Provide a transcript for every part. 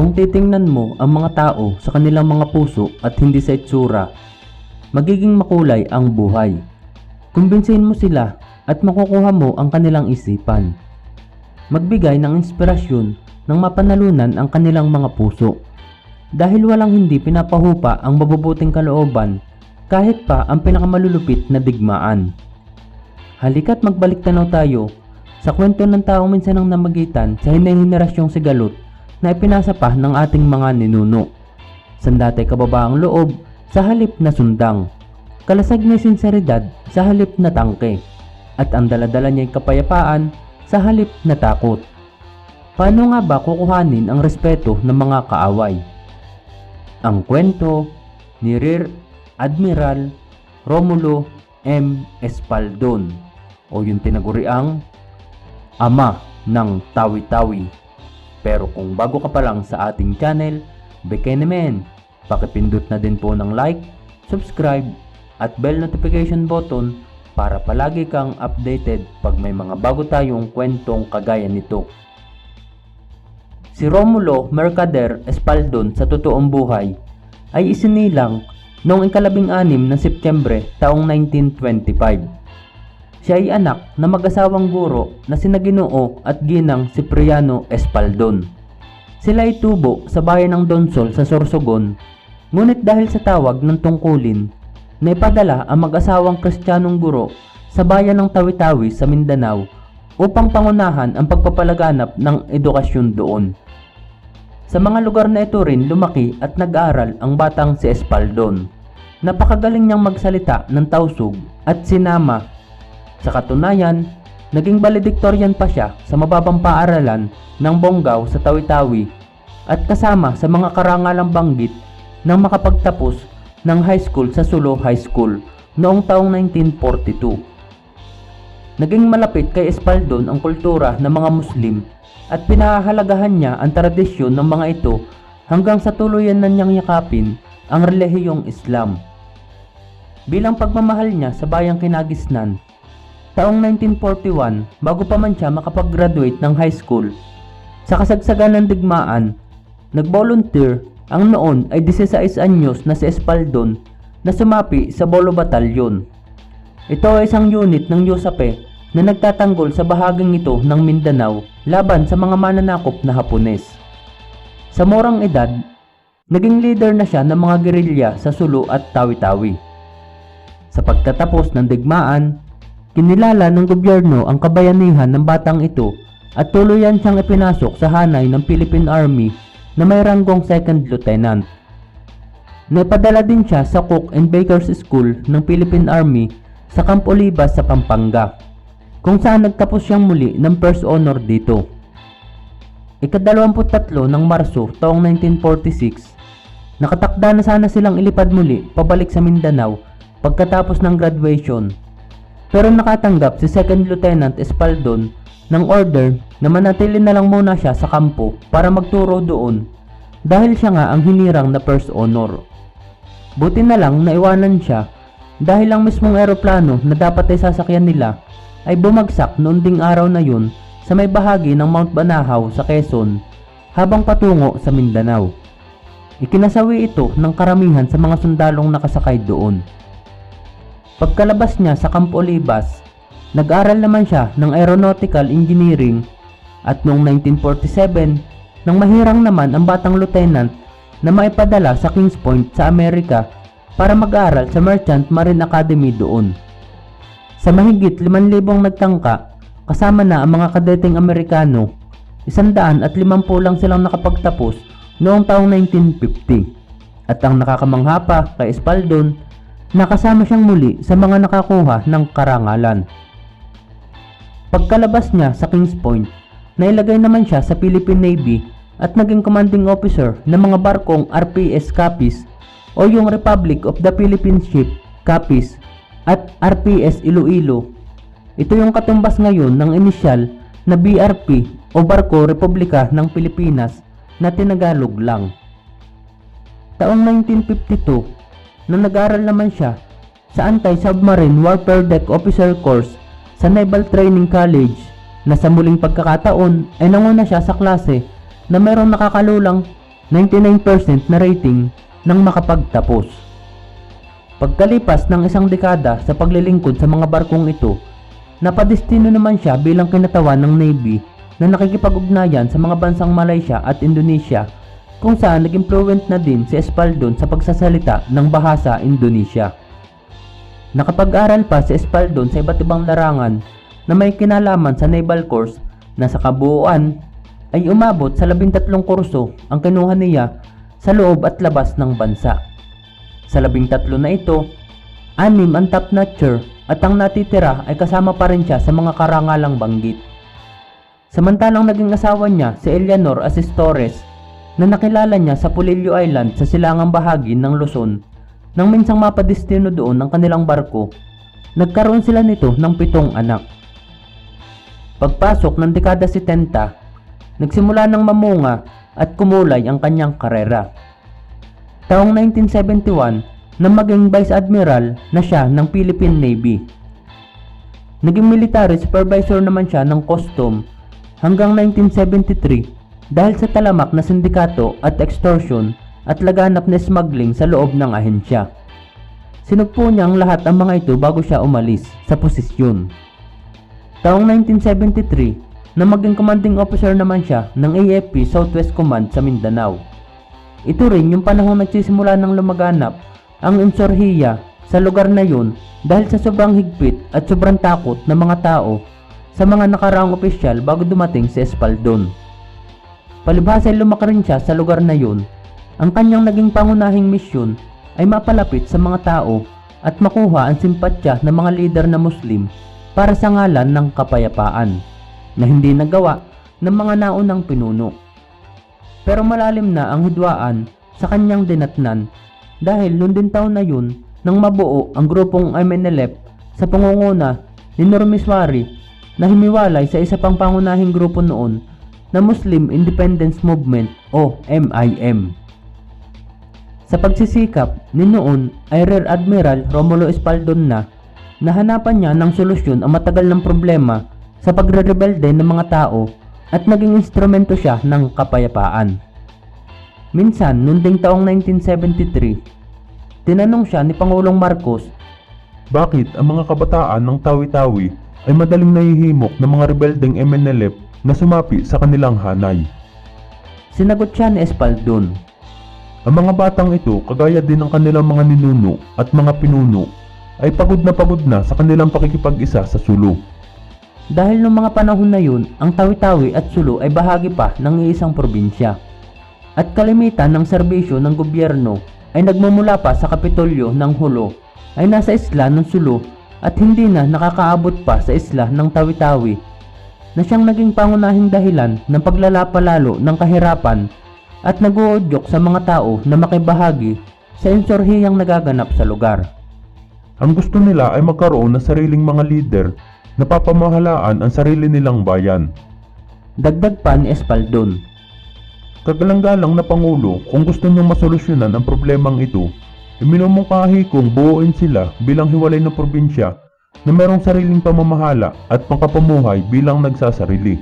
Kung titingnan mo ang mga tao sa kanilang mga puso at hindi sa itsura, magiging makulay ang buhay. Kumbinsihin mo sila at makukuha mo ang kanilang isipan. Magbigay ng inspirasyon nang mapanalunan ang kanilang mga puso. Dahil walang hindi pinapahupa ang mabubuting kalooban kahit pa ang pinakamalulupit na digmaan. Halika't magbalik tanaw tayo sa kwento ng taong minsan ang namagitan sa henerasyon sigalot na ipinasa pa ng ating mga ninuno. Sandate kababaang loob sa halip na sundang. Kalasag na sinseridad sa halip na tangke. At ang daladala niya'y kapayapaan sa halip na takot. Paano nga ba kukuhanin ang respeto ng mga kaaway? Ang kwento ni Rear Admiral Romulo M. Espaldon o yung tinaguriang Ama ng Tawi-Tawi. Pero kung bago ka pa lang sa ating channel, Bekenemen, pakipindot na din po ng like, subscribe, at bell notification button para palagi kang updated pag may mga bago tayong kwentong kagaya nito. Si Romulo Mercader Espaldon sa totoong buhay ay isinilang noong ikalabing anim ng Setyembre taong 1925. Siya ay anak na mag-asawang guro na sina Ginoo at Ginang Cipriano Espaldon. Sila ay tubo sa bayan ng Donsol sa Sorsogon, ngunit dahil sa tawag ng tungkulin, naipadala ang mag-asawang kristyanong guro sa bayan ng Tawi-Tawi sa Mindanao upang pangunahan ang pagpapalaganap ng edukasyon doon. Sa mga lugar na ito rin lumaki at nag-aral ang batang si Espaldon. Napakagaling niyang magsalita ng tausug at sinama. Sa katunayan, naging valedictorian pa siya sa mababang paaralan ng Bonggao sa Tawi-Tawi at kasama sa mga karangalang banggit nang makapagtapos ng high school sa Sulo High School noong taong 1942. Naging malapit kay Espaldon ang kultura ng mga Muslim at pinahahalagahan niya ang tradisyon ng mga ito hanggang sa tuluyan na niyang yakapin ang relihiyong Islam. Bilang pagmamahal niya sa bayang kinagisnan, taong 1941 bago pa man siya makapag-graduate ng high school, sa kasagsagan ng digmaan, nag-volunteer ang noon ay 16 anyos na si Espaldon na sumapi sa Bolo Batalyon. Ito ay isang unit ng USAPE na nagtatanggol sa bahaging ito ng Mindanao laban sa mga mananakop na Hapones. Sa morang edad, naging leader na siya ng mga gerilya sa Sulu at Tawi-Tawi. Sa pagtatapos ng digmaan, kinilala ng gobyerno ang kabayanihan ng batang ito at tuluyan siyang ipinasok sa hanay ng Philippine Army na may ranggong second lieutenant. Naipadala din siya sa Cook and Baker's School ng Philippine Army sa Camp Olivas sa Pampanga kung saan nagtapos siyang muli ng first honor dito. Ikadalawamput-tatlo ng Marso taong 1946, nakatakda na sana silang ilipad muli pabalik sa Mindanao pagkatapos ng graduation. Pero nakatanggap si Second Lieutenant Espaldon ng order na manatili na lang muna siya sa kampo para magturo doon dahil siya nga ang hinirang na first honor. Buti na lang naiwanan siya dahil ang mismong eroplano na dapat ay sasakyan nila ay bumagsak noon ding araw na yun sa may bahagi ng Mount Banahaw sa Quezon habang patungo sa Mindanao. Ikinasawi ito ng karamihan sa mga sundalong nakasakay doon. Pagkalabas niya sa Camp Olivas, nag-aral naman siya ng Aeronautical Engineering at noong 1947, nang mahirang naman ang batang lieutenant na maipadala sa Kings Point sa Amerika para mag-aral sa Merchant Marine Academy doon. Sa mahigit 5,000 nagtangka, kasama na ang mga kadeteng Amerikano, 150 lang silang nakapagtapos noong taong 1950. At ang nakakamangha pa kay Espaldon, nakasama siyang muli sa mga nakakuha ng karangalan. Pagkalabas niya sa Kings Point, nailagay naman siya sa Philippine Navy at naging commanding officer ng mga barkong RPS Capiz o yung Republic of the Philippines Ship Capiz at RPS Iloilo. Ito yung katumbas ngayon ng inisyal na BRP o Barko Republika ng Pilipinas na tinagalog lang. Taong 1952, na nag-aral naman siya sa Anti-Submarine Warfare Deck Officer Course sa Naval Training College na sa muling pagkakataon ay nanguna siya sa klase na mayroong nakakalulang 99% na rating ng makapagtapos. Pagkalipas ng isang dekada sa paglilingkod sa mga barkong ito, napadestino naman siya bilang kinatawan ng Navy na nakikipag-ugnayan sa mga bansang Malaysia at Indonesia kung saan naging fluent na din si Espaldon sa pagsasalita ng bahasa Indonesia. Nakapag-aral pa si Espaldon sa iba't ibang larangan na may kinalaman sa naval course na sa kabuuan ay umabot sa labintatlong kurso ang kinuha niya sa loob at labas ng bansa. Sa labing tatlo na ito, anim ang top notcher at ang natitira ay kasama pa rin siya sa mga karangalang banggit. Samantalang naging asawa niya si Eleanor Asis Torres na nakilala niya sa Pulilio Island sa silangang bahagi ng Luzon nang minsang mapadestino doon ng kanilang barko, nagkaroon sila nito ng pitong anak. Pagpasok ng dekada 70, nagsimula ng mamunga at kumulay ang kanyang karera. Taong 1971 na maging Vice Admiral na siya ng Philippine Navy. Naging military supervisor naman siya ng custom hanggang 1973 dahil sa talamak na sindikato at extortion at laganap na smuggling sa loob ng ahensya. Sinugpo niya ang lahat ang mga ito bago siya umalis sa posisyon. Taong 1973 na maging commanding officer naman siya ng AFP Southwest Command sa Mindanao. Ito rin yung panahong nagsisimula ng lumaganap ang insurhiya sa lugar na yun dahil sa sobrang higpit at sobrang takot ng mga tao sa mga nakaraang opisyal bago dumating si Espaldon. Palibhasa ay lumaki rin siya sa lugar na yun ang kanyang naging pangunahing misyon ay mapalapit sa mga tao at makuha ang simpatya ng mga lider na Muslim para sa ngalan ng kapayapaan na hindi nagawa ng mga naunang pinuno. Pero malalim na ang hidwaan sa kanyang dinatnan dahil noon din taon na yun nang mabuo ang grupong MNLF sa pangunguna ni Normiswari na himiwalay sa isa pang pangunahing grupo noon na Muslim Independence Movement o MIM. Sa pagsisikap ni noon ay Rear Admiral Romulo Espaldon na nahanapan niya ng solusyon ang matagal ng problema sa pagre-rebelde ng mga tao at naging instrumento siya ng kapayapaan. Minsan, noong ding taong 1973, tinanong siya ni Pangulong Marcos Bakit ang mga kabataan ng Tawi-Tawi ay madaling nahihimok ng mga rebeldeng MNLF na sumapi sa kanilang hanay? Sinagot siya ni Espaldon Ang mga batang ito, kagaya din ng kanilang mga ninuno at mga pinuno, ay pagod na pagod na sa kanilang pakikipag-isa sa Sulu. Dahil noong mga panahon na yun, ang Tawi-Tawi at Sulu ay bahagi pa ng iisang probinsya. At kalimitan ng serbisyo ng gobyerno ay nagmumula pa sa Kapitolyo ng Hulo ay nasa isla ng Sulu at hindi na nakakaabot pa sa isla ng Tawi-Tawi na siyang naging pangunahing dahilan ng paglalapalalo ng kahirapan at nag-uudyok sa mga tao na makibahagi sa insurhiyang nagaganap sa lugar. Ang gusto nila ay magkaroon ng sariling mga leader na papamahalaan ang sarili nilang bayan. Dagdag pa ni Espaldon. Kagalang-galang na Pangulo, kung gusto niyang masolusyonan ang problemang ito, iminumungkahi kong buuin sila bilang hiwalay na probinsya na merong sariling pamamahala at pangkapamuhay bilang nagsasarili.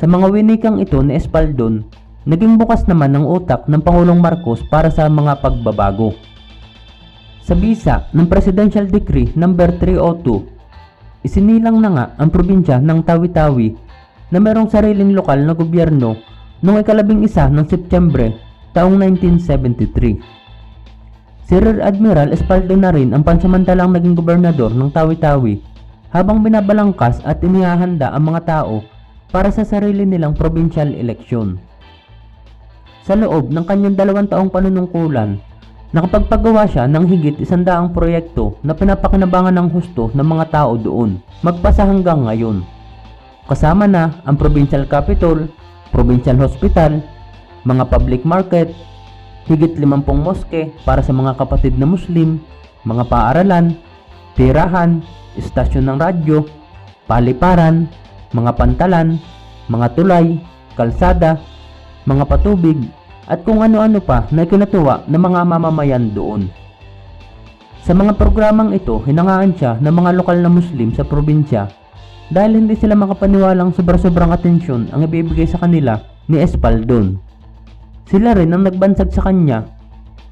Sa mga winikang ito ni Espaldon, naging bukas naman ang utak ng Pangulong Marcos para sa mga pagbabago. Sa bisa ng Presidential Decree No. 302, isinilang na nga ang probinsya ng Tawi-Tawi na merong sariling lokal na gobyerno noong ikalabing isa ng Setyembre taong 1973. Si Rear Admiral Espaldo na rin ang pansamantalang naging gobernador ng Tawi-Tawi habang binabalangkas at inihahanda ang mga tao para sa sarili nilang provincial eleksyon. Sa loob ng kanyang dalawang taong panunungkulan, nakapagpagawa siya ng higit isandaang proyekto na pinapakinabangan ng husto ng mga tao doon, magpasa hanggang ngayon. Kasama na ang provincial capital, provincial hospital, mga public market, higit 50 moske para sa mga kapatid na Muslim, mga paaralan, tirahan, istasyon ng radyo, paliparan, mga pantalan, mga tulay, kalsada, mga patubig, at kung ano-ano pa na ikinatuwa ng mga mamamayan doon. Sa mga programang ito, hinangaan siya ng mga lokal na Muslim sa probinsya dahil hindi sila makapaniwalang sobra-sobrang atensyon ang ibibigay sa kanila ni Espaldon. Sila rin ang nagbansag sa kanya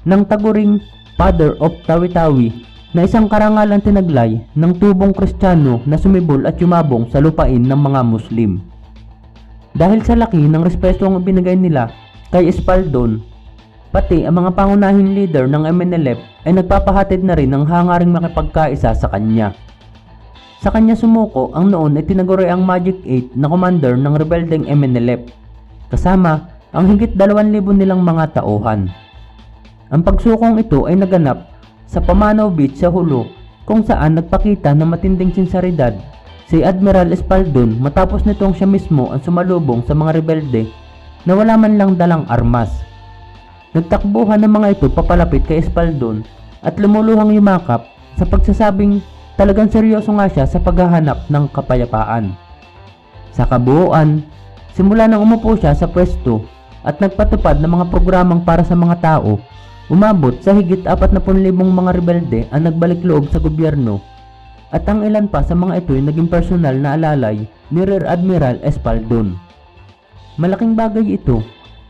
ng taguring Father of Tawi-Tawi na isang karangalang tinaglay ng tubong kristyano na sumibol at yumabong sa lupain ng mga Muslim. Dahil sa laki ng respeto ang binigay nila kay Espaldon, pati ang mga pangunahing leader ng MNLF ay nagpapahatid na rin ng hangaring makipagkaisa sa kanya. Sa kanya sumuko ang noon ay tinaguri ang Magic 8 na commander ng rebeldeng MNLF, kasama ang higit 2,000 nilang mga tauhan. Ang pagsukong ito ay naganap sa Pamanaw Beach sa Hulu kung saan nagpakita ng matinding sinseridad si Admiral Espaldon matapos nitong siya mismo ang sumalubong sa mga rebelde na wala man lang dalang armas. Nagtakbuhan ng mga ito papalapit kay Espaldon at lumuluhang yumakap sa pagsasabing talagang seryoso nga siya sa paghahanap ng kapayapaan. Sa kabuuan, simula nang umupo siya sa pwesto at nagpatupad ng mga programang para sa mga tao, umabot sa higit 40,000 mga rebelde ang nagbalik loob sa gobyerno at ang ilan pa sa mga ito ay naging personal na alalay ni Rear Admiral Espaldon. Malaking bagay ito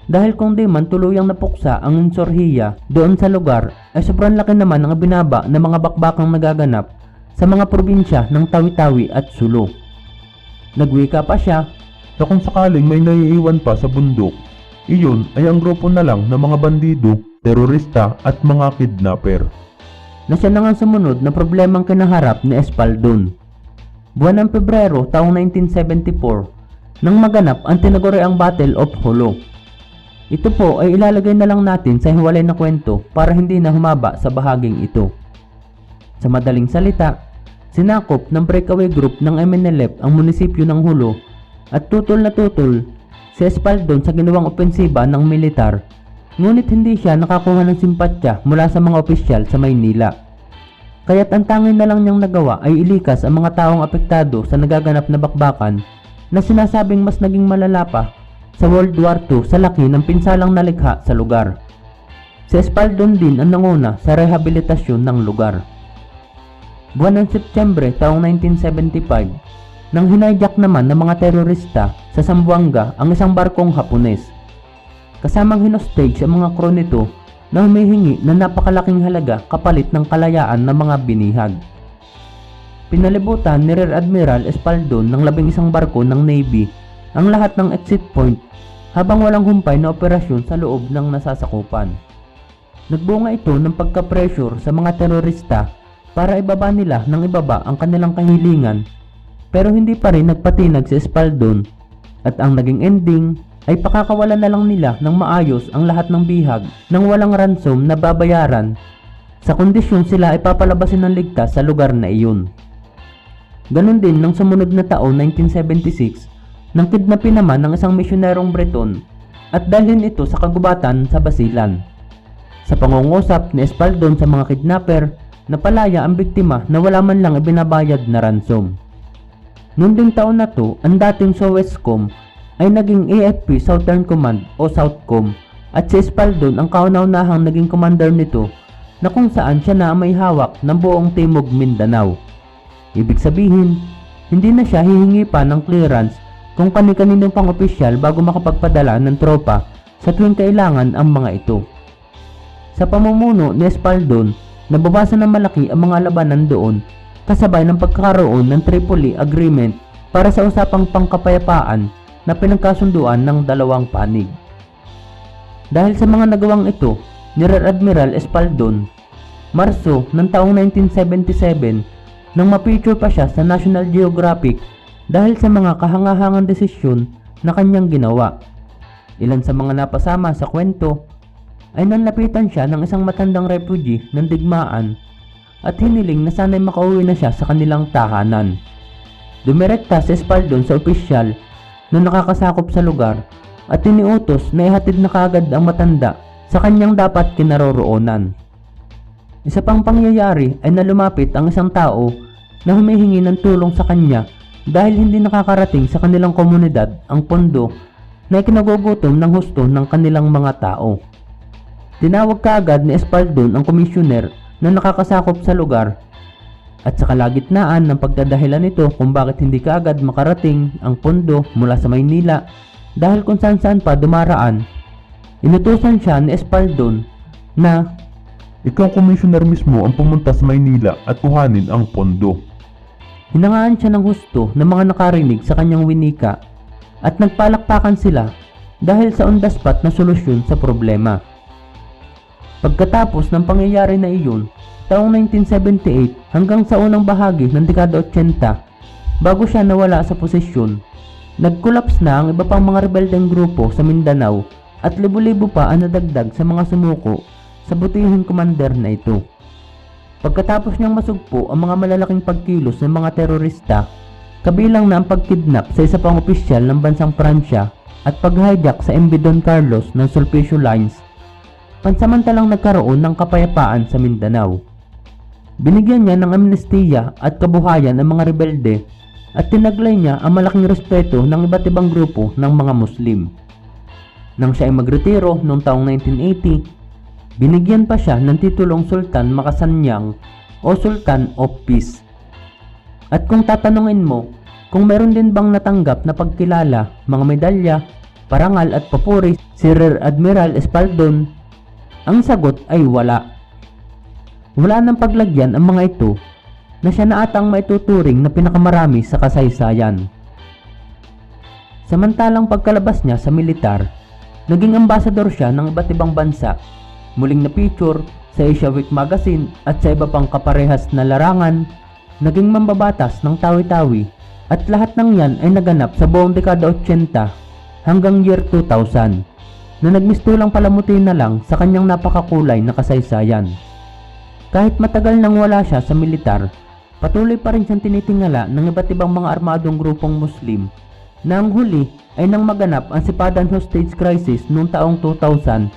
dahil kung di man tuluyang napuksa ang insurhiya doon sa lugar ay sobrang laki naman ang binaba ng mga bakbakang nagaganap sa mga probinsya ng Tawi-Tawi at Sulu. Nagwika pa siya Na kung sakaling may naiiwan pa sa bundok, iyon ay ang grupo na lang ng mga bandido, terorista at mga kidnapper. na siya na nga sumunod na problemang kinaharap ni Espaldon. Buwan ng Pebrero taong 1974 nang maganap ang tinaguriang Battle of Holo. Ito po ay ilalagay na lang natin sa hiwalay na kwento para hindi na humaba sa bahaging ito. Sa madaling salita, sinakop ng breakaway group ng MNLF ang munisipyo ng Hulo at tutol na tutol si Espaldon sa ginawang opensiba ng militar ngunit hindi siya nakakuha ng simpatya mula sa mga opisyal sa Maynila. Kaya't ang tanging na lang niyang nagawa ay ilikas ang mga taong apektado sa nagaganap na bakbakan na sinasabing mas naging malala pa sa World War II sa laki ng pinsalang nalikha sa lugar. Si Espaldon din ang nanguna sa rehabilitasyon ng lugar. Buwan ng Setyembre taong 1975, nang hinayjack naman ng mga terorista sa Zamboanga ang isang barkong Hapones. Kasamang hinostage ang mga crew nito na humihingi ng napakalaking halaga kapalit ng kalayaan ng mga binihag. Pinalibutan ni Rear Admiral Espaldon ng labing isang barko ng Navy ang lahat ng exit point habang walang humpay na operasyon sa loob ng nasasakupan. Nagbunga ito ng pagka-pressure sa mga terorista para ibaba nila ng ibaba ang kanilang kahilingan pero hindi pa rin nagpatinag si Espaldon at ang naging ending ay pakakawalan na lang nila ng maayos ang lahat ng bihag nang walang ransom na babayaran sa kondisyon sila ay papalabasin ng ligtas sa lugar na iyon. Ganon din ng sumunod na taon 1976 nang kidnapin naman ng isang misyonerong Breton at dalhin ito sa kagubatan sa Basilan. Sa pangungusap ni Espaldon sa mga kidnapper, napalaya ang biktima na wala man lang ibinabayad na ransom. Noong ding taon na to, ang dating SOESCOM ay naging AFP Southern Command o Southcom at si Espaldon ang kauna-unahang naging commander nito na kung saan siya na may hawak ng buong Timog Mindanao. Ibig sabihin, hindi na siya hihingi pa ng clearance kung kani-kaninong pang opisyal bago makapagpadala ng tropa sa tuwing kailangan ang mga ito. Sa pamumuno ni Espaldon, nababasa ng malaki ang mga labanan doon kasabay ng pagkakaroon ng Tripoli Agreement para sa usapang pangkapayapaan na pinagkasunduan ng dalawang panig. Dahil sa mga nagawang ito ni Rear Admiral Espaldon, Marso ng taong 1977 nang ma-feature pa siya sa National Geographic dahil sa mga kahangahangang desisyon na kanyang ginawa. Ilan sa mga napasama sa kwento ay nanlapitan siya ng isang matandang refugee ng digmaan at hiniling na sana'y makauwi na siya sa kanilang tahanan. Dumirekta si Espaldon sa opisyal na nakakasakop sa lugar at iniutos na ihatid na kagad ang matanda sa kanyang dapat kinaroroonan. Isa pang pangyayari ay nalumapit ang isang tao na humihingi ng tulong sa kanya dahil hindi nakakarating sa kanilang komunidad ang pondo na ikinagugutom ng husto ng kanilang mga tao. Tinawag kaagad ni Espaldon ang komisyoner na nakakasakop sa lugar at sa kalagitnaan ng pagdadahilan nito kung bakit hindi kaagad makarating ang pondo mula sa Maynila dahil kung saan saan pa dumaraan Inutusan siya ni Espaldon na Ikaw commissioner mismo ang pumunta sa Maynila at kuhanin ang pondo. hinangaan siya ng husto ng mga nakarinig sa kanyang winika at nagpalakpakan sila dahil sa on the spot na solusyon sa problema. Pagkatapos ng pangyayari na iyon, taong 1978 hanggang sa unang bahagi ng dekada 80, bago siya nawala sa posisyon, nagkolaps na ang iba pang mga rebeldeng grupo sa Mindanao at libo-libo pa ang nadagdag sa mga sumuko sa butihing commander na ito. Pagkatapos niyang masugpo ang mga malalaking pagkilos ng mga terorista, kabilang na ang pagkidnap sa isa pang opisyal ng bansang Pransya at pag-hijack sa MB Don Carlos ng Sulpicio Lines, pansamantalang nagkaroon ng kapayapaan sa Mindanao. Binigyan niya ng amnestiya at kabuhayan ang mga rebelde at tinaglay niya ang malaking respeto ng iba't ibang grupo ng mga Muslim. Nang siya ay magretiro noong taong 1980, binigyan pa siya ng titulong Sultan Makasanyang o Sultan of Peace. At kung tatanungin mo kung meron din bang natanggap na pagkilala, mga medalya, parangal at papuri si Rear Admiral Espaldon, ang sagot ay wala. Wala nang paglagyan ang mga ito na siya na atang maituturing na pinakamarami sa kasaysayan. Samantalang pagkalabas niya sa militar, naging ambasador siya ng iba't ibang bansa, muling na picture sa Asia Week Magazine at sa iba pang kaparehas na larangan, naging mambabatas ng tawi-tawi at lahat ng yan ay naganap sa buong dekada 80 hanggang year 2000 na nagmistulang palamuti na lang sa kanyang napakakulay na kasaysayan. Kahit matagal nang wala siya sa militar, patuloy pa rin siyang tinitingala ng iba't ibang mga armadong grupong Muslim na ang huli ay nang maganap ang Sipadan Hostage Crisis noong taong 2000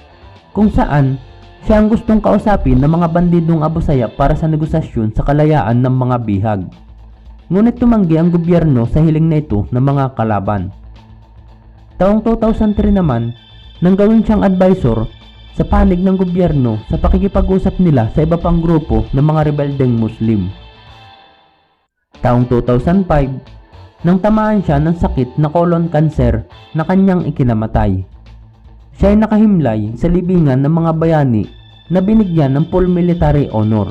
kung saan siya ang gustong kausapin ng mga bandidong Abu Sayyaf para sa negosasyon sa kalayaan ng mga bihag. Ngunit tumanggi ang gobyerno sa hiling na ito ng mga kalaban. Taong 2003 naman, nang gawin siyang advisor sa panig ng gobyerno sa pakikipag-usap nila sa iba pang grupo ng mga rebeldeng Muslim. Taong 2005, nang tamaan siya ng sakit na colon cancer na kanyang ikinamatay. Siya ay nakahimlay sa libingan ng mga bayani na binigyan ng full military honor.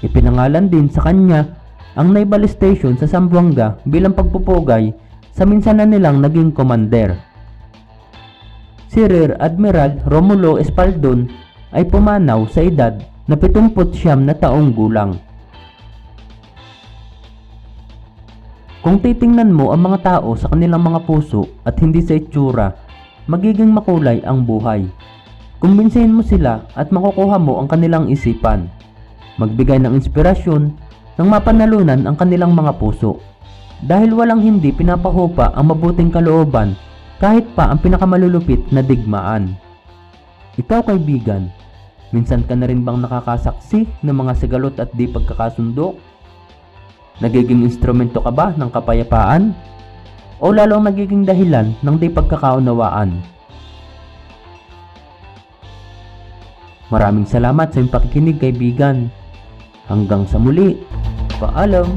Ipinangalan din sa kanya ang Naval Station sa Zamboanga bilang pagpupugay sa minsan na nilang naging commander. Si Rear Admiral Romulo Espaldon ay pumanaw sa edad na 79 na taong gulang. Kung titingnan mo ang mga tao sa kanilang mga puso at hindi sa itsura, magiging makulay ang buhay. Kumbinsihin mo sila at makukuha mo ang kanilang isipan. Magbigay ng inspirasyon nang mapanalunan ang kanilang mga puso. Dahil walang hindi pinapahupa ang mabuting kalooban kahit pa ang pinakamalulupit na digmaan. Ikaw kaibigan, minsan ka na rin bang nakakasaksi ng mga sigalot at di pagkakasundo? Nagiging instrumento ka ba ng kapayapaan? O lalong nagiging dahilan ng di pagkakaunawaan? Maraming salamat sa iyong pakikinig kaibigan. Hanggang sa muli. Paalam.